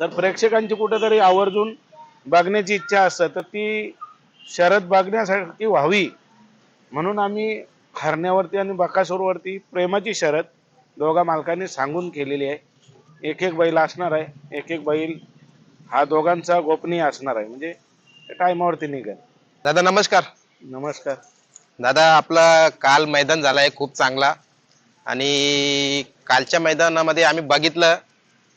तर प्रेक्षकांची कुठेतरी आवर्जून बघण्याची इच्छा असते तर ती शरद बघण्यासाठी व्हावी. म्हणून आम्ही हरण्यावरती आणि बकासूरवरती प्रेमाची शरद दोघा मालकांनी सांगून केलेली आहे. एक एक बैल असणार आहे एक एक बैल हा दोघांचा गोपनीय असणार आहे. म्हणजे टायमावरती निघेल. दादा नमस्कार. नमस्कार. दादा आपला काल मैदान झालाय खूप चांगला. आणि कालच्या मैदानामध्ये आम्ही बघितलं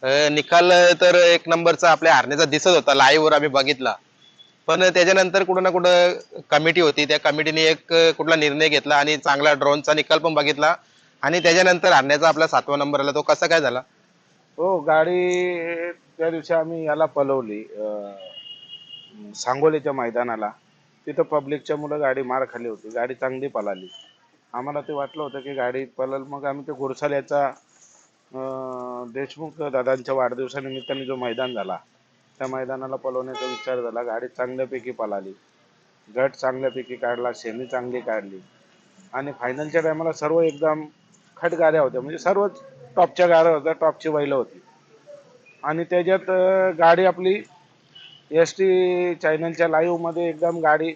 अं, निकाल तर एक नंबरचा आपल्या हरण्याचा दिसत होता live वर आम्ही बघितला. पण त्याच्यानंतर कुठं ना कुठं कमिटी होती. त्या कमिटीने एक कुठला निर्णय घेतला आणि चांगला ड्रोनचा निकाल पण बघितला. आणि त्याच्यानंतर हरण्याचा आपला सातवा नंबर आला. तो कसा काय झाला? हो गाडी त्या दिवशी आम्ही याला पलवली. अं, सांगोलीच्या मैदानाला. तिथं पब्लिकच्या मुलं गाडी मार खाली होती. गाडी चांगली पळाली आम्हाला ते वाटलं होतं की गाडी पळल मग आम्ही ते घुरसाल्याचा देशमुख दादांच्या वाढदिवसानिमित्ताने जो मैदान झाला त्या मैदानाला पलवण्याचा विचार झाला. गाडी चांगल्यापैकी पळाली. गट चांगल्यापैकी काढला शेमी चांगली काढली. आणि फायनलच्या टायमाला सर्व एकदम खट गाड्या होत्या. म्हणजे सर्वच टॉपच्या गाड्या होत्या टॉपची बैलं होती. आणि त्याच्यात गाडी आपली एस टी चॅनलच्या लाईव्हमध्ये एकदम गाडी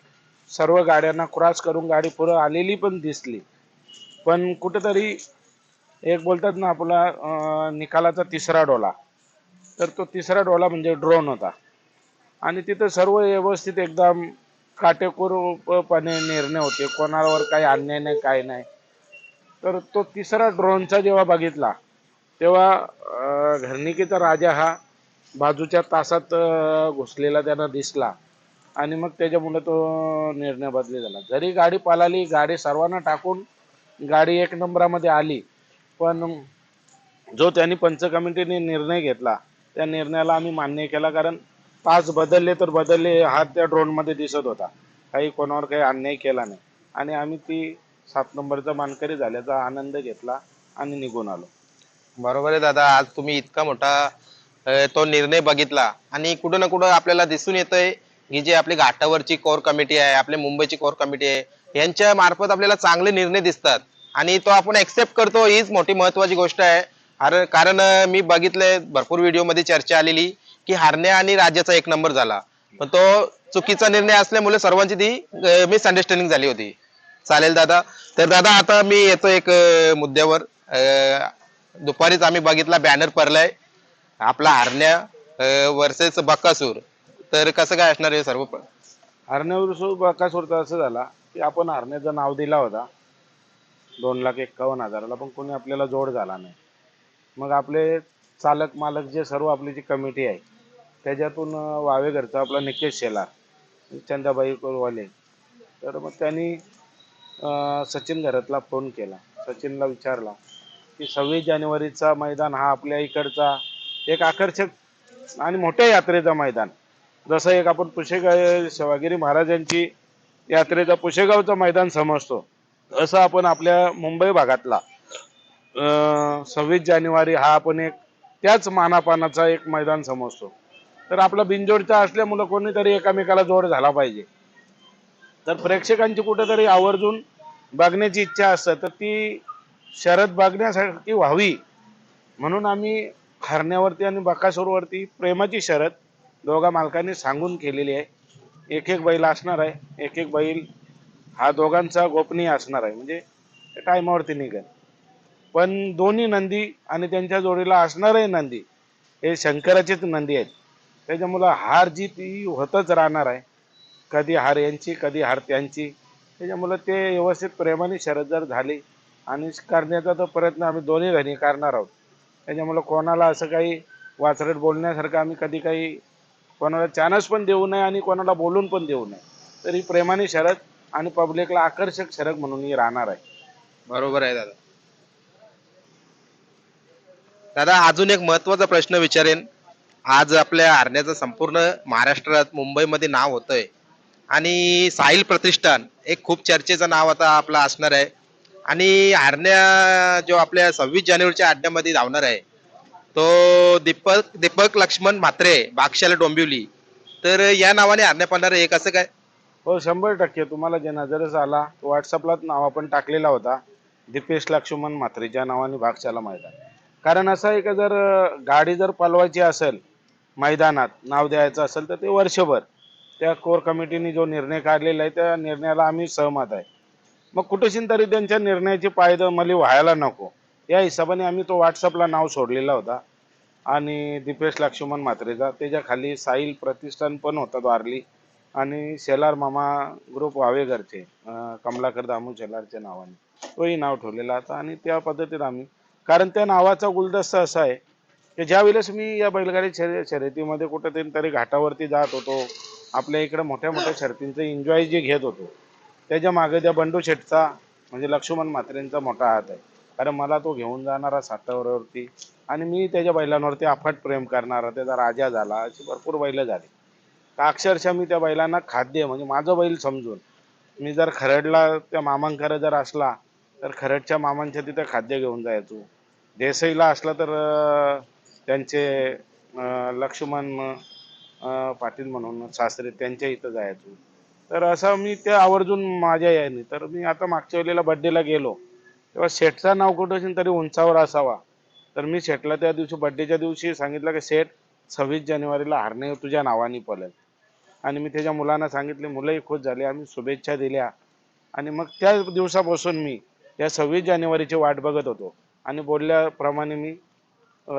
सर्व गाड्यांना क्रॉस करून गाडी पुढं आलेली पण दिसली. पण कुठंतरी एक बोलतात ना आपला निकालाचा तिसरा डोला. तर तो तिसरा डोला म्हणजे ड्रोन होता. आणि तिथं सर्व व्यवस्थित एकदम काटेकोरपणे निर्णय होते. कोणावर काही अन्याय नाही काय नाही. तर तो तिसरा ड्रोनचा जेव्हा बघितला तेव्हा घरणिकेचा राजा हा बाजूच्या तासात घुसलेला त्यांना दिसला. आणि मग त्याच्यामुळे तो निर्णय बदली झाला. जरी गाडी पळाली गाडी सर्वांना टाकून गाडी एक नंबरामध्ये आली पण जो त्यांनी पंच कमिटीने निर्णय घेतला त्या निर्णयाला आम्ही मान्य केला कारण तास बदलले तर बदलले हा त्या ड्रोनमध्ये दिसत होता. काही कोणावर काही अन्याय केला नाही. आणि आम्ही ती सात नंबरचा मानकरी झाल्याचा आनंद घेतला आणि निघून आलो. बरोबर आहे दादा आज तुम्ही इतका मोठा तो निर्णय बघितला आणि कुठं ना कुठं आपल्याला दिसून येतंय ही जी आपली घाटावरची कोर कमिटी आहे आपली मुंबईची कोर कमिटी आहे यांच्या मार्फत आपल्याला चांगले निर्णय दिसतात. आणि तो आपण एक्सेप्ट करतो हीच मोठी महत्वाची गोष्ट आहे. अरे कारण मी बघितलंय भरपूर व्हिडिओमध्ये चर्चा आलेली की हारण्या आणि राज्याचा एक नंबर झाला. पण तो चुकीचा निर्णय असल्यामुळे सर्वांची ती मिसअंडरस्टँडिंग झाली होती. चालेल दादा. तर दादा आता मी येतो एक मुद्द्यावर. अं, दुपारीच आम्ही बघितला बॅनर पडलाय. आपला हारण्या वर्सेस बक्कासूर तर कसं काय असणार आहे सर्व? हरण्यावर बकासूरचा असं झाला की आपण हरण्याचं नाव दिला होता. दोन लाख एक्कावन्न हजाराला पण कोणी आपल्याला जोड झाला नाही. मग आपले चालक मालक जे सर्व आपली जी कमिटी आहे त्याच्यातून वावेघरचा वावे घरचा आपला निकेश शेलार चंदाबाई कोलवाले तर मग त्यांनी सचिन घरातला फोन केला. सचिनला विचारला की सव्वीस जानेवारीचा मैदान हा आपल्या इकडचा एक आकर्षक आणि मोठ्या यात्रेचा मैदान. जसं एक आपण पुशेगाव शिवागिरी महाराजांची यात्रेचा पुशेगावचं मैदान समजतो. असं आपण आपल्या मुंबई भागातला सव्वीस जानेवारी हा आपण एक त्याच मानापानाचा एक मैदान समजतो. तर आपला बिनजोडचा असल्यामुळं कोणीतरी एकामेकाला जोड झाला पाहिजे. तर प्रेक्षकांची कुठेतरी आवर्जून बघण्याची इच्छा असते तर ती शरद बघण्यासाठी व्हावी. म्हणून आम्ही हरण्यावरती आणि बकासूरवरती प्रेमाची शरद दोघा मालकांनी सांगून केलेली आहे. एक एक बैल असणार आहे एक एक बैल हा दोघांचा गोपनीय असणार आहे. म्हणजे टायमावरती निघेल पण दोन्ही नंदी आणि त्यांच्या जोडीला असणारही नंदी हे शंकराचेच नंदी आहेत. त्याच्यामुळं हार जी ती होतच राहणार आहे. कधी हार यांची कधी हार त्यांची. त्याच्यामुळं ते व्यवस्थित प्रेमाने शरद जर झाली. आणि करण्याचा तर प्रयत्न आम्ही दोन्ही घरी करणार आहोत. त्याच्यामुळं कोणाला असं काही वाचरट बोलण्यासारखं आम्ही कधी काही कोणाला चान्स पण देऊ नये आणि कोणाला बोलून पण देऊ नये. तरी प्रेमाने शरद आणि पब्लिकला आकर्षक सरक म्हणून ही राहणार आहे. बरोबर आहे दादा. दादा अजून एक महत्त्वाचा प्रश्न विचारेन. आज आपल्या हरण्याचं संपूर्ण महाराष्ट्रात मुंबईमध्ये नाव होतंय. आणि साहिल प्रतिष्ठान एक खूप चर्चेचं नाव आता आपलं असणार आहे. आणि हरण्या जो आपल्या सव्वीस जानेवारीच्या आड्ड्यामध्ये धावणार आहे तो दीपक दीपक लक्ष्मण म्हात्रे बागशाला डोंबिवली. तर या नावाने हरण्या पाहणार आहे. एक असं काय? हो शंभर टक्के. तुम्हाला जे नजरेस आला तो व्हॉट्सअपलाच नाव आपण टाकलेला होता. दीपेश लक्ष्मण म्हात्रेच्या नावाने भागशाला मैदान. कारण असं आहे का जर गाडी जर पलवायची असेल मैदानात नाव द्यायचं असेल तर ते वर्षभर त्या कोर कमिटीने जो निर्णय काढलेला आहे त्या निर्णयाला आम्ही सहमत आहे. मग कुठेशीन तरी त्यांच्या निर्णयाची पायदमली व्हायला नको. या हिशोबाने आम्ही तो व्हॉट्सअपला नाव सोडलेला होता. आणि दीपेश लक्ष्मण म्हात्रेचा त्याच्याखाली साहिल प्रतिष्ठान पण होता द्वारली. आणि शेलार मामा ग्रुप वावेघरचे कमलाकर दामू शेलारच्या नावाने. तोही नाव ठेवलेला होता आणि त्या पद्धतीत आम्ही कारण त्या नावाचा गुलदस्ता असा आहे की ज्या वेळेस मी या बैलगाडी शर्य शर्यतीमध्ये कुठेतरी तरी घाटावरती जात होतो आपल्या इकडे मोठ्या मोठ्या शर्तींचं एन्जॉय जे घेत होतो त्याच्यामागे त्या बंडू शेटचा म्हणजे लक्ष्मण म्हात्रेंचा मोठा हात आहे. कारण मला तो घेऊन जाणारा सातावरवरती आणि मी त्याच्या बैलांवरती अफाट प्रेम करणारा त्याचा राजा झाला अशी भरपूर बैलं झाली. तर अक्षरशः मी त्या बैलांना खाद्य म्हणजे माझं बैल समजून. मी जर खरडला त्या मामांकडे जर असला तर खरडच्या मामांच्या तिथे खाद्य घेऊन जायचो. देसाईला असला तर त्यांचे लक्ष्मण पाटील म्हणून सासरे त्यांच्या इथं जायचो. तर असं मी ते आवर्जून माझ्या याने. तर मी आता मागच्या वेळेला बड्डेला गेलो. तेव्हा शेठचा नाव कुठं तरी उंचावर असावा. तर मी शेठला त्या दिवशी बड्डेच्या दिवशी सांगितलं की शेठ सव्वीस जानेवारीला हरणे तुझ्या नावाने पडेल. आणि मी त्याच्या मुलांना सांगितले मुलंही खुश झाली आम्ही शुभेच्छा दिल्या. आणि मग त्या दिवसापासून मी या सव्वीस जानेवारीची वाट बघत होतो. आणि बोलल्याप्रमाणे मी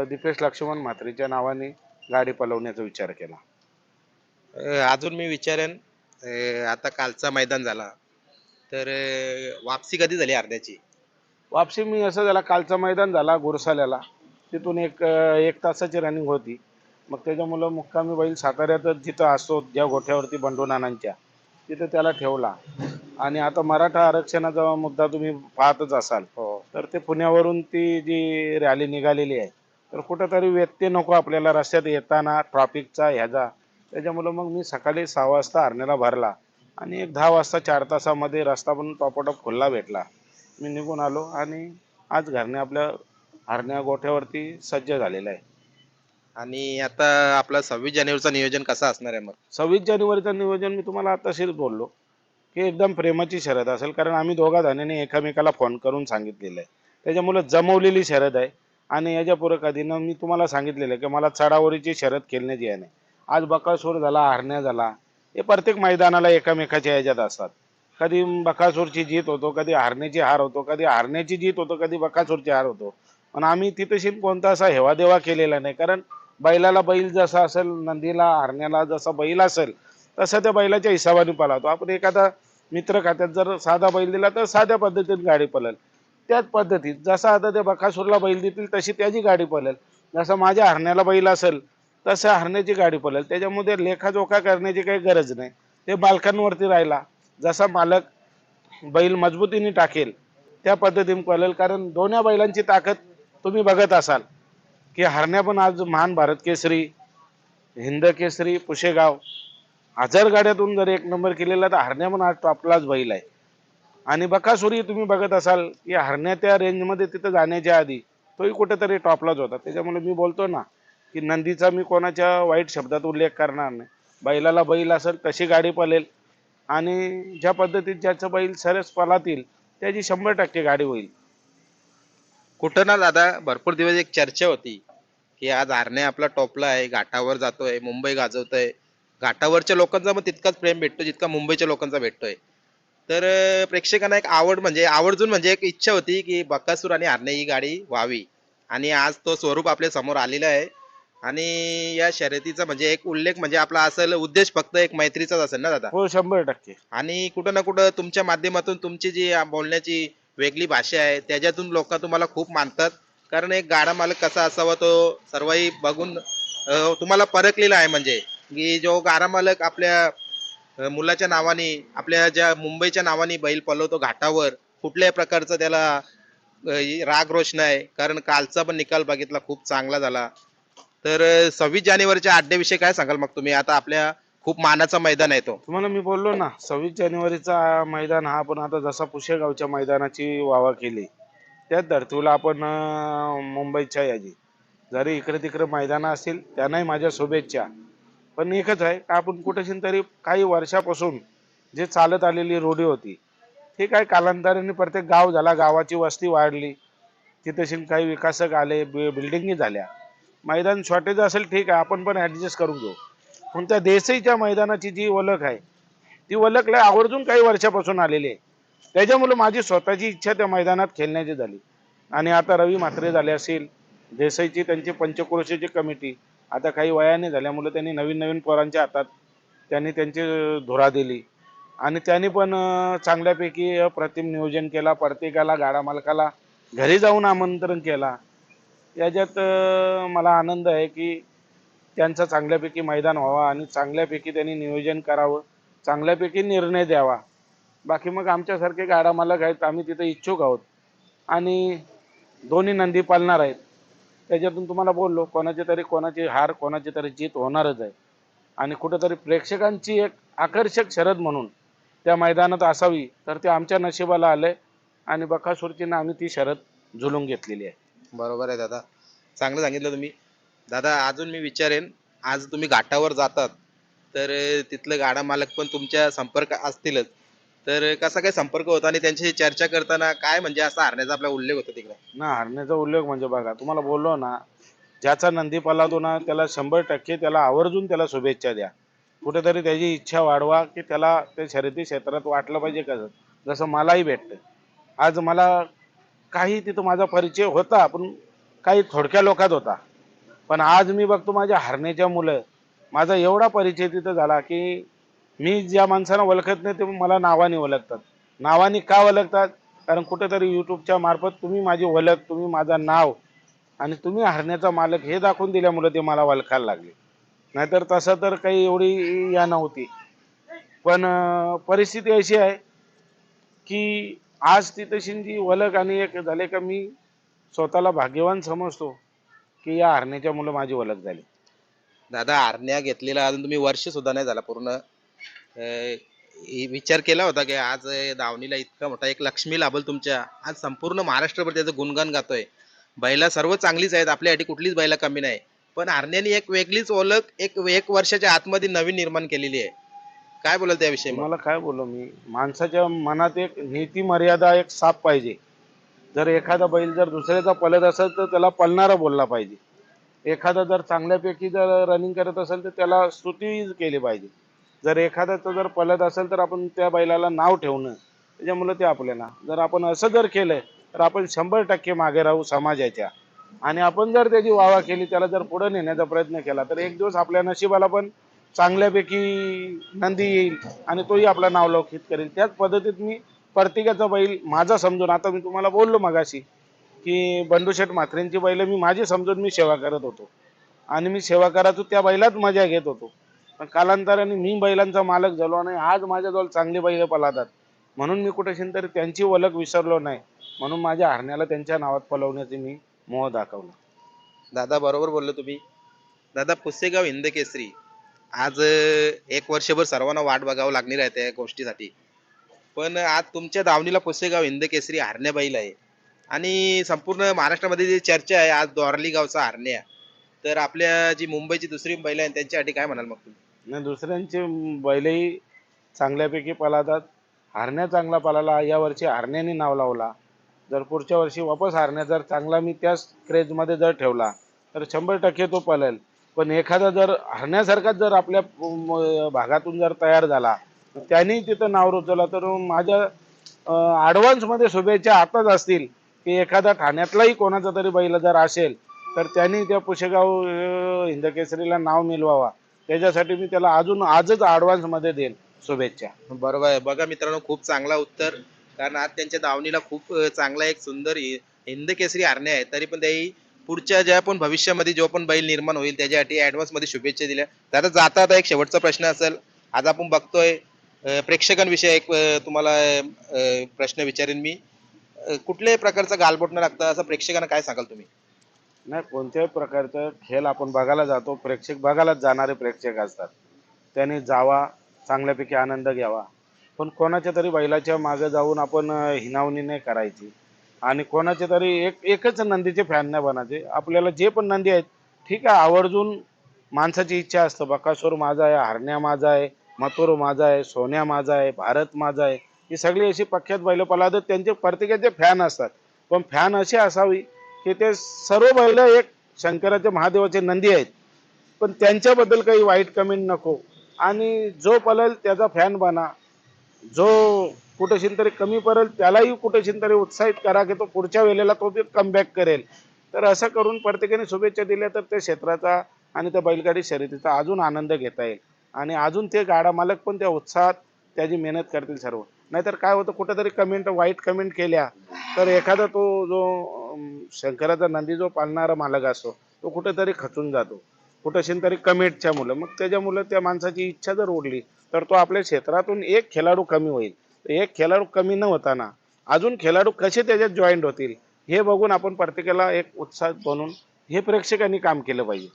दीपेश लक्ष्मण म्हात्रेच्या नावाने गाडी पलवण्याचा विचार केला. अजून मी विचारेन आता कालचा मैदान झाला तर वापसी कधी झाली अर्ध्याची? वापसी मी असं झाला कालचा मैदान झाला गुरसाल्याला तिथून एक एक तासाची रनिंग होती. मग त्याच्यामुळं मुक्कामी बैल साताऱ्यातच जिथं असतो ज्या गोठ्यावरती बंडू नानांच्या तिथं त्याला ठेवला. आणि आता मराठा आरक्षणाचा मुद्दा तुम्ही पाहतच असाल. हो. तर ते पुण्यावरून ती जी रॅली निघालेली आहे तर कुठंतरी व्यत्यय नको आपल्याला रस्त्यात येताना ट्रॉफिकचा ह्याचा. त्याच्यामुळं मग मी सकाळी सहा वाजता हरण्याला भरला. आणि एक दहा वाजता चार तासामध्ये रस्ता पण टॉपटॉप खुल्ला भेटला. मी निघून आलो आणि आज घरने आपल्या हरण्या गोठ्यावरती सज्ज झालेला आहे. आणि आता आपला सव्वीस जानेवारीचं नियोजन कसं असणार आहे मग? सव्वीस जानेवारीचं नियोजन मी तुम्हाला आताशीच बोललो की एकदम प्रेमाची शर्यत असेल कारण आम्ही दोघा जणांनी एकामेकाला फोन करून सांगितलेलं आहे. त्याच्यामुळे जमवलेली शर्यत आहे. आणि याच्यापुढे कधी मी तुम्हाला सांगितलेलं आहे की मला चढावरीची शर्यत खेळण्याची आहे नाही आज बकासूर झाला हरण्या झाला हे प्रत्येक मैदानाला एकामेकाच्या याच्यात असतात. कधी बकासूरची जीत होतो कधी हरण्याची हार होतो कधी हरण्याची जीत होतो कधी बकासूरची हार होतो. पण आम्ही तिथेशी कोणता असा हेवादेवा केलेला नाही कारण बैलाला बैल जसा असेल नंदीला हरण्याला जसा बैल असेल तसं त्या बैलाच्या हिशोबाने पळवतो. आपण एखादा मित्र खात्यात जर साधा बैल दिला तर साध्या पद्धतीत गाडी पळेल. त्याच पद्धतीत जसा आता त्या बकासूरला बैल देतील तशी त्याची गाडी पळेल. जसं माझ्या हरण्याला बैल असेल तसं हरण्याची गाडी पळेल. त्याच्यामध्ये लेखाजोखा करण्याची काही गरज नाही. ते मालकांवरती राहिला. जसा मालक बैल मजबूतीने टाकेल त्या पद्धतीने पळेल. कारण दोन्ही बैलांची ताकद तुम्ही बघत असाल. की हरण्या पण आज महान भारत केसरी हिंद केसरी पुशेगाव. हजार गाड्यातून जर एक नंबर केलेला तर हरण्या पण आज टॉपलाच बैल आहे. आणि बकासुरी तुम्ही बघत असाल की हरण्या त्या रेंजमध्ये तिथं जाण्याच्या आधी तोही कुठेतरी टॉपलाच होता. त्याच्यामुळे मी बोलतो ना की नंदीचा मी कोणाच्या वाईट शब्दात उल्लेख करणार नाही. बैलाला बैल असेल तशी गाडी पळेल. आणि ज्या पद्धतीत ज्याचं बैल सरस पलातील त्याची शंभर टक्के गाडी होईल. कुठं ना दादा भरपूर दिवस एक चर्चा होती. की आज आरणे आपला टॉपला आहे घाटावर जातोय मुंबई गाजवतोय. घाटावरच्या लोकांचा मग तितकाच प्रेम भेटतो जितका मुंबईच्या लोकांचा भेटतोय. तर प्रेक्षकांना एक आवड म्हणजे आवर्जून म्हणजे एक इच्छा होती की बकासूर आणि आरणे ही गाडी व्हावी. आणि आज तो स्वरूप आपल्यासमोर आलेला आहे. आणि या शर्यतीचा म्हणजे एक उल्लेख म्हणजे आपला असेल उद्देश फक्त एक मैत्रीचाच असेल ना दादा? हो शंभर टक्के. आणि कुठं ना कुठं तुमच्या माध्यमातून तुमची जी बोलण्याची वेगळी भाषा आहे त्याच्यातून लोक तुम्हाला खूप मानतात. कारण एक गाडा मालक कसा असावा तो सर्वही बघून तुम्हाला परखलेला आहे म्हणजे. की जो गाडा मालक आपल्या मुलाच्या नावाने आपल्या ज्या मुंबईच्या नावाने बैल पलवतो घाटावर कुठल्याही प्रकारचं त्याला राग रोष नाही. कारण कालचा पण निकाल बघितला खूप चांगला झाला. तर सव्वीस जानेवारीच्या आड्याविषयी काय सांगाल मग तुम्ही? आता आपल्या खूप मानाचा मैदान आहे तो. तुम्हाला मी बोललो ना सव्वीस जानेवारीचा मैदान हा आपण आता जसा पुशेगावच्या मैदानाची वावा केली. त्याच धर्तीला आपण मुंबईच्या याची जरी इकडे तिकडे मैदानं असतील त्यांनाही माझ्या शुभेच्छा. पण एकच आहे का आपण कुठेशी तरी काही वर्षापासून जे चालत आलेली रूढी होती ते काय कालांतराने प्रत्येक गाव झाला गावाची वस्ती वाढली. तिथेशी काही विकासक आले बि- बिल्डिंगी झाल्या. मैदान शॉर्टेज असेल ठीक आहे आपण पण ॲडजस्ट करून घेऊ. पण त्या देसाईच्या मैदानाची जी ओळख आहे ती ओळख लय आवर्जून काही वर्षापासून आलेली आहे. त्याच्यामुळे माझी स्वतःची इच्छा त्या मैदानात खेळण्याची झाली. आणि आता रवी म्हात्रे झाले असेल देसाईची त्यांची पंचक्रोशीची कमिटी आता काही वयाने झाल्यामुळे त्यांनी नवीन नवीन पोरांच्या हातात त्यांनी त्यांची धुरा दिली. आणि त्यांनी पण चांगल्यापैकी अप्रतिम नियोजन केला प्रत्येकाला गाडा मालकाला घरी जाऊन आमंत्रण केला. याच्यात मला आनंद आहे की त्यांचं चांगल्यापैकी मैदान व्हावा आणि चांगल्यापैकी त्यांनी नियोजन करावं चांगल्यापैकी निर्णय द्यावा. बाकी मग आमच्यासारखे गाडा मालक आहेत आम्ही तिथे इच्छुक आहोत. आणि दोन्ही नंदी पालणार आहेत. त्याच्यातून तुम्हाला बोललो कोणाची तरी कोणाची हार कोणाची तरी जीत होणारच आहे. आणि कुठंतरी प्रेक्षकांची एक आकर्षक शरद म्हणून त्या मैदानात असावी तर ते आमच्या नशिबाला आलंय. आणि बकासूरचीनं आम्ही ती शरद झुलून घेतलेली आहे. बरोबर आहे दादा. चांगलं सांगितलं तुम्ही. दादा अजून मी विचारेन आज तुम्ही घाटावर जातात तर तिथलं गाडा मालक पण तुमच्या संपर्क असतीलच. तर कसा काय संपर्क होता आणि त्यांच्याशी चर्चा करताना काय म्हणजे असा हरण्याचा आपला उल्लेख होता तिकडे? ना हरण्याचा उल्लेख म्हणजे बघा तुम्हाला बोललो ना ज्याचा नंदी पलातो ना त्याला शंभर टक्के त्याला आवर्जून त्याला शुभेच्छा द्या. कुठेतरी त्याची इच्छा वाढवा की त्याला त्या शर्यती क्षेत्रात वाटलं पाहिजे कसं. जसं मलाही भेटतं आज मला काही तिथं माझा परिचय होता पण काही थोडक्या लोकात होता. पण आज मी बघतो माझ्या हरण्याच्या मुलं. माझा एवढा परिचय तिथं झाला की मी ज्या माणसाला ओळखत नाही ते मला नावाने ओळखतात. नावाने का ओळखतात? कारण कुठेतरी युट्यूबच्या मार्फत तुम्ही माझी ओळख तुम्ही माझं नाव आणि तुम्ही हरण्याचा मालक हे दाखवून दिल्यामुळे ते मला ओळखायला लागले. नाहीतर तसं तर काही एवढी या नव्हती. पण परिस्थिती अशी आहे की आज ती जी ओळख आणि एक झाले का मी स्वतःला भाग्यवान समजतो की या हरण्याच्या मुलं माझी ओळख झाली. दादा आरण्या घेतलेला अजून तुम्ही वर्ष सुद्धा नाही झाला पूर्ण. विचार केला होता की आज दावणीला इतका मोठा एक लक्ष्मी लाभल तुमच्या. आज संपूर्ण महाराष्ट्रभर त्याचं गुणगान गातोय. बैला सर्व चांगलीच आहेत आपल्यासाठी कुठलीच बैला कमी नाही. पण आरण्याने एक वेगळीच ओळख एक एक वर्षाच्या आतमध्ये नवीन निर्माण केलेली आहे. काय बोलाल त्याविषयी मला काय बोललो मी? माणसाच्या मनात एक नीती मर्यादा एक साप पाहिजे. जर एखादा बैल जर दुसऱ्याचा पलत असेल तर त्याला पलणारा बोलला पाहिजे. एखादा जर चांगल्यापैकी जर रनिंग करत असेल तर त्याला स्तुती केली पाहिजे. जर एखाद्याचं जर पलत असेल तर आपण त्या बैलाला नाव ठेवणं त्याच्यामुळं ते आपल्याला. जर आपण असं जर केलं तर आपण शंभर टक्के मागे राहू समाजाच्या. आणि आपण जर त्याची वावा केली त्याला जर पुढे नेण्याचा प्रयत्न केला तर एक दिवस आपल्या नशिबाला पण चांगल्यापैकी नंदी येईल आणि तोही आपला नावलौकित करेल. त्याच पद्धतीत मी प्रत्येकाचा बैल माझा समजून आता मी तुम्हाला बोललो मगाशी की बंडूशेठ म्हात्रेंची बैल मी माझी समजून मी सेवा करत होतो. आणि मी सेवा करायचो त्या बैलात मजा घेत होतो. पण कालांतराने मी बैलांचा मालक झालो आणि आज माझ्याजवळ चांगली बैल पलातात म्हणून मी कुठेशी तरी त्यांची ओळख विसरलो नाही. म्हणून माझ्या हरण्याला त्यांच्या नावात पलवण्याचे मी मोह दाखवला. दादा बरोबर बोललो तुम्ही. दादा पुसेगाव हिंद केसरी. आज एक वर्षभर सर्वांना वाट बघावं लागणार आहे त्या गोष्टीसाठी. पण आज तुमच्या दावणीला पुसेगाव हिंद केसरी हरण्या बैल आहे. आणि संपूर्ण महाराष्ट्रामध्ये जी चर्चा आहे आज दोरली गावचा हरण्या. तर आपल्या जी मुंबईची दुसरी बैल आहे त्यांच्यासाठी काय म्हणाल मग तुम्ही? दुसऱ्यांचे बैलही चांगल्यापैकी पळतात. हरण्या चांगला पळाला. यावर्षी हरण्याने नाव लावला. जर पुढच्या वर्षी वापस हरण्या जर चांगला मी त्याच क्रेजमध्ये जर ठेवला तर शंभर टक्के तो पळेल. पण एखादा जर हरण्यासारखाच जर आपल्या भागातून जर तयार झाला त्यांनी तिथं नाव रुजवलं. तर माझ्या ॲडव्हान्समध्ये शुभेच्छा आताच असतील की एखादा ठाण्यातलाही कोणाचा तरी बैल जर असेल तर त्यांनी त्या पुशेगाव हिंदकेसरीला नाव मिळवावा. त्याच्यासाठी मी त्याला अजून आजच ऍडव्हान्समध्ये देईन शुभेच्छा. बरोबर आहे. बघा मित्रांनो खूप चांगला उत्तर. कारण आज त्यांच्या दावणीला खूप चांगला एक सुंदर हि- हिंद केसरी हरणे आहे. तरी पण त्याही पुढच्या ज्या पण भविष्यामध्ये जो पण बैल निर्माण होईल त्याच्यासाठी ऍडव्हान्समध्ये शुभेच्छा दिल्या. दादा जाता आता एक शेवटचा प्रश्न असेल. आज आपण बघतोय प्रेक्षकांविषयी एक तुम्हाला प्रश्न विचारेन मी. कुठल्याही प्रकारचा गालबोट न लागता असं प्रेक्षकांना काय सांगाल तुम्ही? नाही कोणत्याही प्रकारचं खेळ आपण बघायला जातो प्रेक्षक बघायलाच जाणारे प्रेक्षक असतात. त्याने जावा चांगल्यापैकी आनंद घ्यावा. पण कोणाच्या तरी बैलाच्या मागे जाऊन आपण हिनावणी नाही करायची. आणि कोणाच्या तरी एक एकच नंदीचे फॅन नाही बनायचे. आपल्याला जे पण नंदी आहेत ठीक आहे आवर्जून माणसाची इच्छा असतं. बकासूर माझा आहे हरण्या माझा आहे मथुर माझा आहे सोन्या माझा आहे भारत माझा आहे. ही सगळी अशी प्रख्यात बैल तर त्यांचे प्रत्येकाचे फॅन असतात. पण फॅन असे असावी की ते सर्व बैल एक शंकराचे महादेवाचे नंदी आहेत. पण त्यांच्याबद्दल काही वाईट कमेंट नको. आणि जो पळेल त्याचा फॅन बना. जो कुठेशीन तरी कमी पडेल त्यालाही कुठेशीन तरी उत्साहित करा की तो पुढच्या वेळेला तो कमबॅक करेल. तर असं करून प्रत्येकाने शुभेच्छा दिल्या तर त्या क्षेत्राचा आणि त्या बैलगाडी शर्यतीचा अजून आनंद घेता येईल. आणि अजून ते गाडा मालक पण त्या उत्साहात त्याची मेहनत करतील सर्व. नाहीतर काय होतं कुठेतरी कमेंट वाईट कमेंट केल्या. तर एखादा तो जो शंकराचा नंदी जो पाळणारा मालक असतो तो कुठेतरी खचून जातो. कुठेशीन तरी कमेंटच्या मुलं. मग त्याच्यामुळं त्या माणसाची इच्छा जर ओढली तर तो आपल्या क्षेत्रातून एक खेळाडू कमी होईल. एक खेळाडू कमी न होताना अजून खेळाडू कसे त्याच्यात जॉईंट होतील हे बघून आपण प्रत्येकाला एक उत्साह बनून हे प्रेक्षकांनी काम केलं पाहिजे.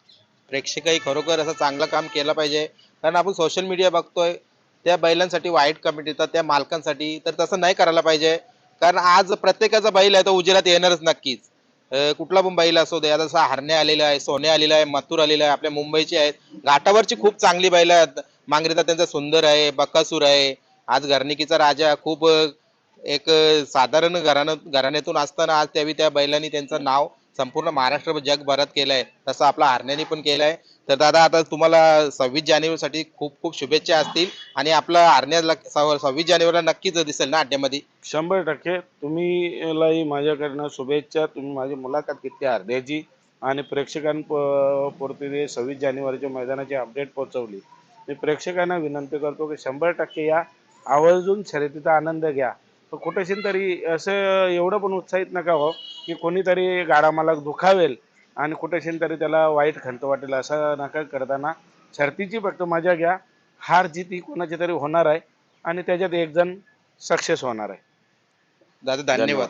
प्रेक्षकही खरोखर असं चांगलं काम केलं पाहिजे. कारण आपण सोशल मीडिया बघतोय त्या बैलांसाठी वाईट कमेंट येतात त्या मालकांसाठी तर तसं नाही करायला पाहिजे. कारण आज प्रत्येकाचा बैल आहे तो उजेरात येणारच नक्कीच. कुठला पण बैल असो दे आता जसा हरणे आलेला आहे सोने आलेला आहे मथुर आलेला आहे आपल्या मुंबईचे आहेत. घाटावरची खूप चांगली बैल आहेत. मांगरीचा त्यांचा सुंदर आहे बकासूर आहे. आज घरणिकीचा राजा खूप एक साधारण घराणं घराण्यातून असताना आज त्यावेळी त्या बैलांनी त्यांचं नाव संपूर्ण महाराष्ट्र जगभरात केलंय. तसं आपला हरण्याने पण केलंय. तर दादा आता तुम्हाला सव्वीस जानेवारीसाठी खूप खूप शुभेच्छा असतील आणि आपला हरण्याला सव्वीस जानेवारीला नक्कीच दिसेल ना अड्ड्यामध्ये शंभर टक्के. तुम्हीलाही माझ्याकडनं शुभेच्छा. तुम्ही माझी मुलाखत घेतली अर्ध्याची आणि प्रेक्षकांपुरती सव्वीस जानेवारीच्या मैदानाची अपडेट पोहोचवली. मी प्रेक्षकांना विनंती करतो की शंभर टक्के या आवर्जून शर्यतीचा आनंद घ्या. तर कुठेशीन तरी असं एवढं पण उत्साहित नका हो की कोणीतरी गाडा मालक दुखावेल. आणि कुठेशील तरी त्याला वाईट खंत वाटेल असं नका करताना शर्तीची फक्त मजा घ्या. हार जीत ही कोणाची तरी होणार आहे आणि त्याच्यात एक जण सक्सेस होणार आहे. दादा धन्यवाद.